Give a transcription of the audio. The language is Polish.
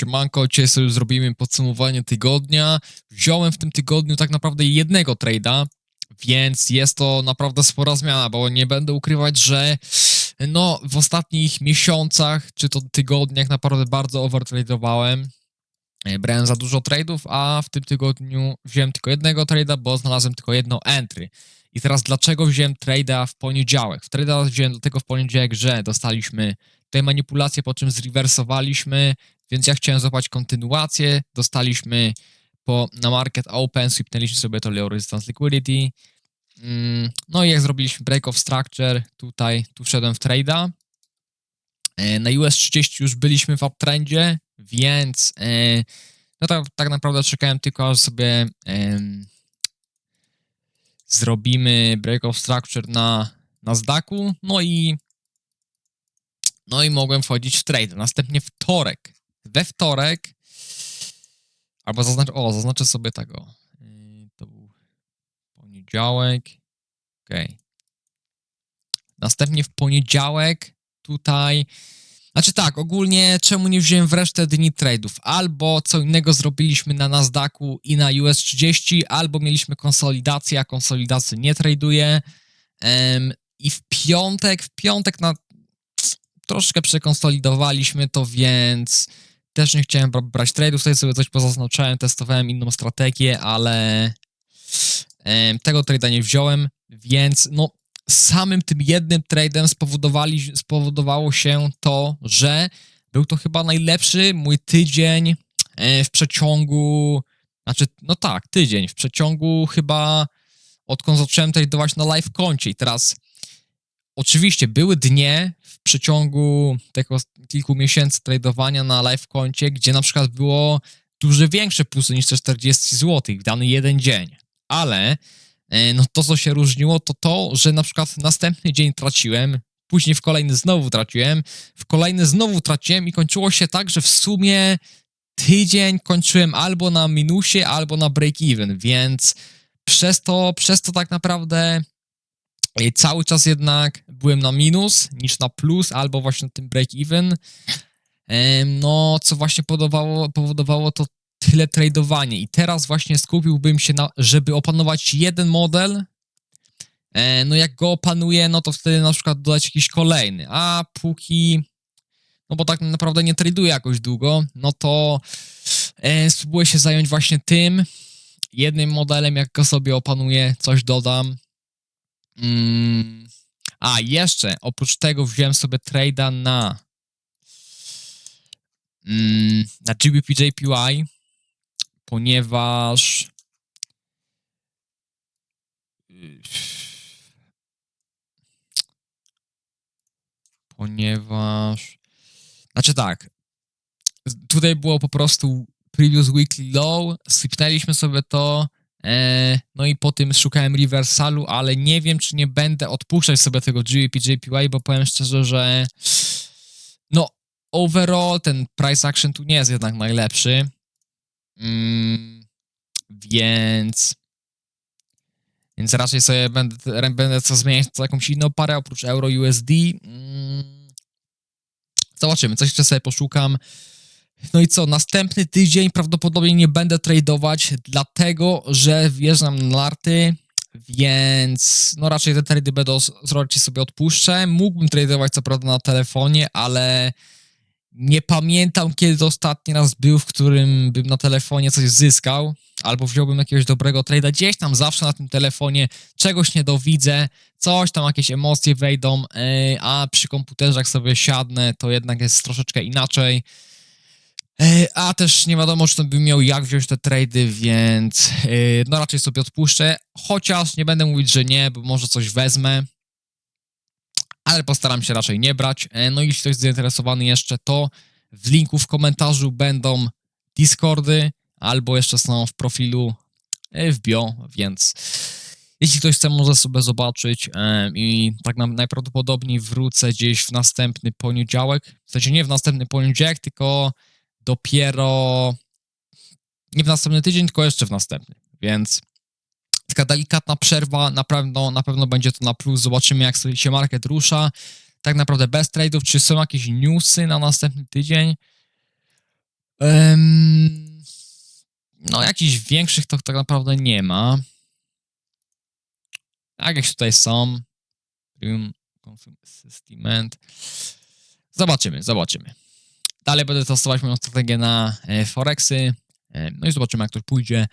Siemanko, dzisiaj sobie zrobimy podsumowanie tygodnia. Wziąłem w tym tygodniu tak naprawdę jednego trade'a, więc jest to naprawdę spora zmiana, bo nie będę ukrywać, że no w ostatnich miesiącach, czy to tygodniach naprawdę bardzo overtrade'owałem. E, Brałem za dużo trade'ów, a w tym tygodniu wziąłem tylko jednego trade'a, bo znalazłem tylko jedno entry. I teraz dlaczego wziąłem trade'a w poniedziałek? W trade'a wziąłem do tego w poniedziałek, że dostaliśmy tutaj manipulację, po czym zrewersowaliśmy, więc ja chciałem złapać kontynuację. Dostaliśmy po, na market open, swipnęliśmy sobie to low resistance liquidity. Mm, No i jak zrobiliśmy break of structure, tutaj tu wszedłem w trade'a. E, Na US 30 już byliśmy w uptrendzie, więc e, no tak, tak naprawdę czekałem tylko, aż sobie zrobimy break of structure na Nasdaqu, no i no i mogłem wchodzić w trade. Następnie wtorek. We wtorek albo zaznaczę, o, zaznaczę sobie tego. Yy, To był poniedziałek. Okej. Następnie w poniedziałek tutaj znaczy tak, ogólnie czemu nie wziąłem w resztę dni trade'ów? Albo co innego zrobiliśmy na Nasdaqu i na US 30, albo mieliśmy konsolidację, a konsolidacji nie traduję. Em, I w piątek, w piątek na troszkę przekonsolidowaliśmy to, więc też nie chciałem bra- brać trade'ów, tutaj sobie coś pozaznaczałem, testowałem inną strategię, ale tego trade'a nie wziąłem, więc no samym tym jednym trade'em spowodowali, spowodowało się to, że był to chyba najlepszy mój tydzień e, w przeciągu, znaczy, no tak, tydzień, w przeciągu chyba odkąd zacząłem tradeować na live koncie i teraz oczywiście były dnie w przeciągu tego kilku miesięcy tradowania na live koncie, gdzie na przykład było duże większe plusy niż te 40 zł w dany jeden dzień, ale E, no to, co się różniło, to to, że na przykład następny dzień traciłem, później w kolejny znowu traciłem, w kolejny znowu traciłem i kończyło się tak, że w sumie tydzień kończyłem albo na minusie, albo na break-even, więc przez to, przez to tak naprawdę cały czas jednak byłem na minus niż na plus, albo właśnie tym break-even. No, co właśnie powodowało, powodowało to tyle tradowanie. I teraz właśnie skupiłbym się na, żeby opanować jeden model. E, no jak go opanuję, no to wtedy na przykład dodać jakiś kolejny. A póki, no bo tak naprawdę nie traduję jakoś długo, no to e, spróbuję się zająć właśnie tym jednym modelem, jak go sobie opanuję, coś dodam. Mm. A, jeszcze, oprócz tego wziąłem sobie trade'a na mm, na GBP-JPY, ponieważ ponieważ znaczy tak tutaj było po prostu previous weekly low sypnęliśmy sobie to no i po tym szukałem reversalu, ale nie wiem czy nie będę odpuszczać sobie tego GBP-JPY, bo powiem szczerze, że no overall ten price action tu nie jest jednak najlepszy Mm, więc. Więc raczej sobie będę, będę co zmieniać co jakąś inną parę oprócz euro USD. Mm, zobaczymy, coś jeszcze sobie poszukam. No i co, następny tydzień prawdopodobnie nie będę tradeować, dlatego że wjeżdżam na narty, więc no raczej te trady będą raczej sobie odpuszczę. Mógłbym tradeować co prawda na telefonie, ale nie pamiętam, kiedy ostatni raz był, w którym bym na telefonie coś zyskał, albo wziąłbym jakiegoś dobrego trade'a. Gdzieś tam zawsze na tym telefonie czegoś nie dowidzę, coś tam, jakieś emocje wejdą, yy, a przy komputerze jak sobie siadnę, to jednak jest troszeczkę inaczej. Yy, A też nie wiadomo, czy to bym miał jak wziąć te trady, więc yy, no raczej sobie odpuszczę. Chociaż nie będę mówić, że nie, bo może coś wezmę ale postaram się raczej nie brać. E, No i jeśli ktoś jest zainteresowany jeszcze, to w linku w komentarzu będą Discordy, albo jeszcze są w profilu e, w bio, więc jeśli ktoś chce, może sobie zobaczyć e, i tak na, najprawdopodobniej wrócę gdzieś w następny poniedziałek, w sensie nie w następny poniedziałek, tylko dopiero nie w następny tydzień, tylko jeszcze w następny, więc taka delikatna przerwa, na pewno, na pewno będzie to na plus. Zobaczymy, jak się market rusza. Tak naprawdę bez trade'ów, czy są jakieś newsy na następny tydzień? Em, no, jakichś większych to tak naprawdę nie ma. Jakieś tutaj są. Premium Assessment. Zobaczymy, zobaczymy. Dalej będę testować moją strategię na e, Forexy. E, no i zobaczymy, jak to pójdzie.